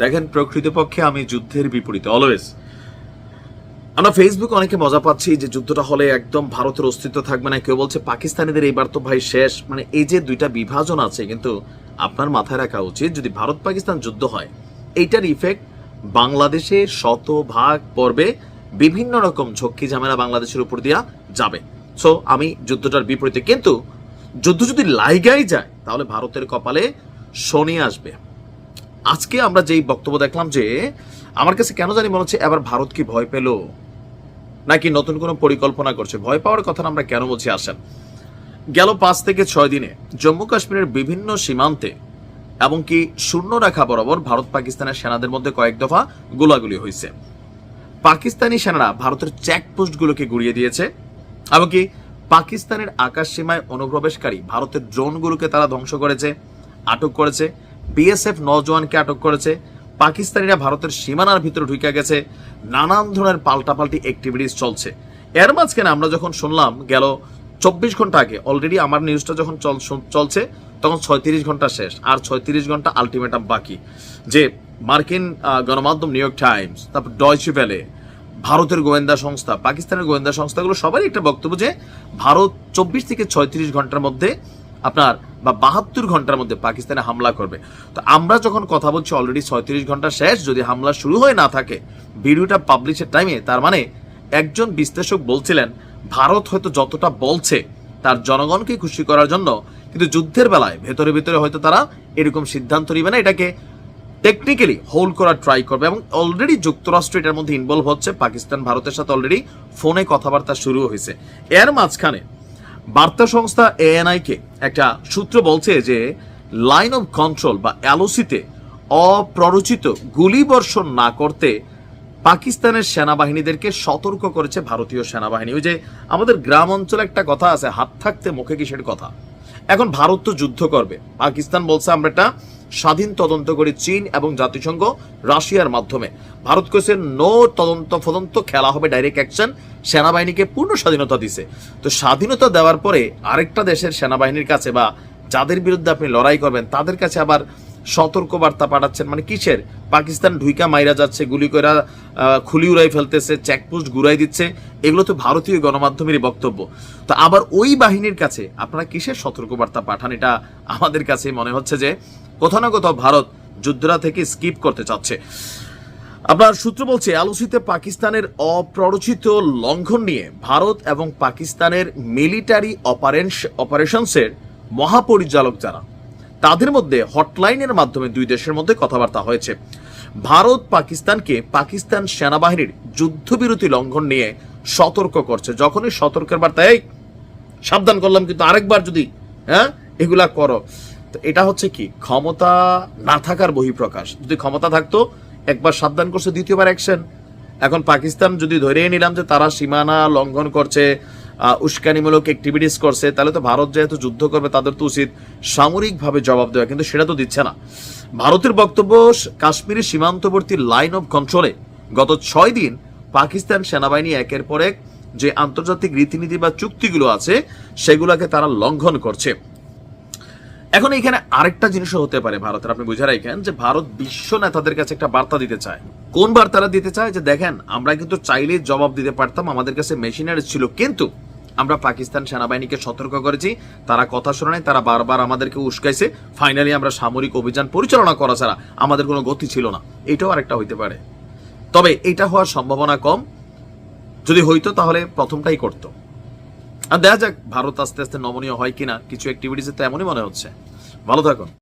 দেখেন, প্রকৃতপক্ষে আমি যুদ্ধের বিপরীতে অলওয়েজ আমরা ফেসবুকে অনেকে মজা পাচ্ছি যে যুদ্ধটা হলে একদম ভারতের অস্তিত্ব থাকবে না। কেউ বলছে পাকিস্তানিদের এইবার তো ভাই শেষ। মানে এই যে দুইটা বিভাজন আছে, কিন্তু আপনার মাথায় রাখা উচিত, যদি ভারত পাকিস্তান যুদ্ধ হয়, এইটার ইফেক্ট বাংলাদেশে শতভাগ পর্বে বিভিন্ন রকম ঝক্কি ঝামেলা বাংলাদেশের উপর দিয়া যাবে। সো আমি যুদ্ধটার বিপরীতে, কিন্তু যুদ্ধ যদি লাইগাই যায়, তাহলে ভারতের কপালে শনি আসবে। আজকে আমরা যেই বক্তব্য দেখলাম যে, আমার কাছে কেন জানি মনে হচ্ছে এবার ভারত কি ভয় পেল? নাকি নতুন কোনো পরিকল্পনা করছে? ভয় পাওয়ার কথা আমরা কেন বলছি? আসেন। গেল পাঁচ থেকে ছয় দিনে জম্মু কাশ্মীরের বিভিন্ন সীমান্তে এমনকি শূন্য রেখা বরাবর ভারত পাকিস্তানের সেনাদের মধ্যে কয়েক দফা গোলাগুলি হয়েছে। পাকিস্তানি সেনারা ভারতের চেকপোস্টগুলোকে গুড়িয়ে দিয়েছে এমনকি পাকিস্তানের আকাশ সীমায় অনুপ্রবেশকারী ভারতের ড্রোনগুলোকে তারা ধ্বংস করেছে, আটক করেছে। বিএসএফ নজওয়ানকে আটক করেছে। পাকিস্তানিরা ভারতের সীমানার ভিতরে ঢুকে গেছে। নানান ধরনের পাল্টাপাল্টি অ্যাক্টিভিটিস চলছে। এর মাঝখানে আমরা যখন শুনলাম, গেল চব্বিশ ঘণ্টা আগে অলরেডি আমার নিউজটা যখন চল- চলছে, তখন ছয়ত্রিশ ঘণ্টা শেষ। আর ছয়ত্রিশ ঘণ্টা আলটিমেটাম বাকি। যে মার্কিন গণমাধ্যম নিউ ইয়র্ক টাইমস, তারপর ডয়চে ভ্যালে ভারতের গোয়েন্দা সংস্থা, পাকিস্তানের গোয়েন্দা সংস্থাগুলো সবারই একটা বক্তব্য যে, ভারত চব্বিশ থেকে ছয়ত্রিশ ঘণ্টার মধ্যে আপনার বা বাহাত্তর ঘণ্টার মধ্যে পাকিস্তানে হামলা করবে। তো আমরা যখন কথা বলছি অলরেডি ছয়ত্রিশ ঘণ্টা শেষ, যদি হামলা শুরু হয়ে না থাকে, ভিডিওটা পাবলিশের টাইমে তার মানে একজন বিশ্লেষক বলছিলেন, ভারত হয়তো যতটা বলছে, তার জনগণকে খুশি করার জন্য, কিন্তু যুদ্ধের বেলায়, ভেতরে ভেতরে হয়তো তারা এরকম সিদ্ধান্ত নিবে না, এটাকে টেকনিক্যালি হোল্ড করার ট্রাই করবে এবং অলরেডি যুক্তরাষ্ট্র এটার মধ্যে ইনভলভ হচ্ছে, পাকিস্তান ভারতের সাথে অলরেডি ফোনে কথাবার্তা শুরু হয়েছে। এর মাঝখানে বার্তা সংস্থা এএনআইকে একটা সূত্র বলছে যে লাইন অফ কন্ট্রোল বা অ্যালোসিতে অপ্ররোচিত গুলিবর্ষণ না করতে পাকিস্তানের সেনাবাহিনীদেরকে সতর্ক করেছে ভারতীয় সেনাবাহিনী। ওই যে আমাদের গ্রাম অঞ্চলে একটা কথা আছে, হাত থাকতে মুখে কিসের কথা? এখন ভারত তো যুদ্ধ করবে। পাকিস্তান বলছে আমরা একটা স্বাধীন তদন্ত করে চীন এবং জাতিসংঘ রাশিয়ার মাধ্যমে। ভারত কইছে, নো তদন্ত ফদন্ত, খেলা হবে ডাইরেক্ট অ্যাকশন সেনাবাহিনীকে পূর্ণ স্বাধীনতা দিছে। তো স্বাধীনতা দেওয়ার পরে আরেকটা দেশের সেনাবাহিনীর কাছে বা যাদের বিরুদ্ধে আপনি লড়াই করবেন, তাদের কাছে আবার সতর্ক বার্তা পাঠাচ্ছেন মানে কিসের? পাকিস্তান ঢুইকা মাইরা যাচ্ছে, গুলি করে খুলি উড়াই ফেলতেছে চেকপোস্ট ঘুরাই দিচ্ছে, এগুলো তো ভারতীয় গণমাধ্যমেরই বক্তব্য। তো আবার ওই বাহিনীর কাছে আপনারা কিসের সতর্ক বার্তা পাঠান? এটা আমাদের কাছে মনে হচ্ছে যে কোথাও না কোথাও ভারত যুদ্ধরা থেকে স্কিপ করতে চাচ্ছে। আপনার সূত্র বলছে আলোচিত পাকিস্তানের অপ্ররোচিত লঙ্ঘন নিয়ে ভারত এবং পাকিস্তানের মিলিটারি অপারেশনসের মহাপরিচালক যারা তাদের মধ্যে হটলাইনের মাধ্যমে দুই দেশের মধ্যে কথাবার্তা হয়েছে। ভারত পাকিস্তানকে পাকিস্তান সেনাবাহিনীর যুদ্ধবিরতি লঙ্ঘন নিয়ে সতর্ক করছে। যখনই সতর্কের বার্তায় "এই, সাবধান করলাম কিন্তু আরেকবার যদি হ্যাঁ এগুলা করো। এটা হচ্ছে কি? ক্ষমতা না থাকার বহিঃপ্রকাশ। যদি ক্ষমতা থাকতো, একবার সাবধান করছে, দ্বিতীয়বার অ্যাকশন এখন পাকিস্তান যদি ধরে নিলাম যে তারা সীমানা লঙ্ঘন করছে উস্কানিমূলক অ্যাক্টিভিটিস করছে, তাহলে তো ভারত যেহেতু যুদ্ধ করবে, তাদের তো উচিত সামরিকভাবে জবাব দেওয়া, কিন্তু সেটা তো দিচ্ছে না। ভারতের বক্তব্য, কাশ্মীরের সীমান্তবর্তী লাইন অফ কন্ট্রোলে গত ছয় দিন পাকিস্তান সেনাবাহিনী একের পর এক যে আন্তর্জাতিক রীতিনীতি বা চুক্তিগুলো আছে, সেগুলোকে তারা লঙ্ঘন করছে। এখন এখানে আরেকটা জিনিসও হতে পারে ভারতের আপনি বুঝে রাখেন যে ভারত বিশ্ব নেতাদের কাছে একটা বার্তা দিতে চায়। কোন বার্তাটা দিতে চায়? যে দেখেন আমরা কিন্তু চাইলে জবাব দিতে পারতাম আমাদের কাছে মেশিনারি ছিল কিন্তু আমরা পাকিস্তান সেনাবাহিনীকে সতর্ক করেছি তারা কথা শোনে নাই, তারা বারবার আমাদেরকে উস্কাইছে। ফাইনালি আমরা সামরিক অভিযান পরিচালনা করা ছাড়া আমাদের কোনো গতি ছিল না। এটাও আরেকটা হইতে পারে। তবে এটা হওয়ার সম্ভাবনা কম। যদি হইতো তাহলে প্রথমটাই করতো। আর দেখা যাক, ভারত আস্তে আস্তে নমনীয় হয় কিনা। কিছু অ্যাক্টিভিটিসে তো এমনই মনে হচ্ছে। ভালো থাকুন।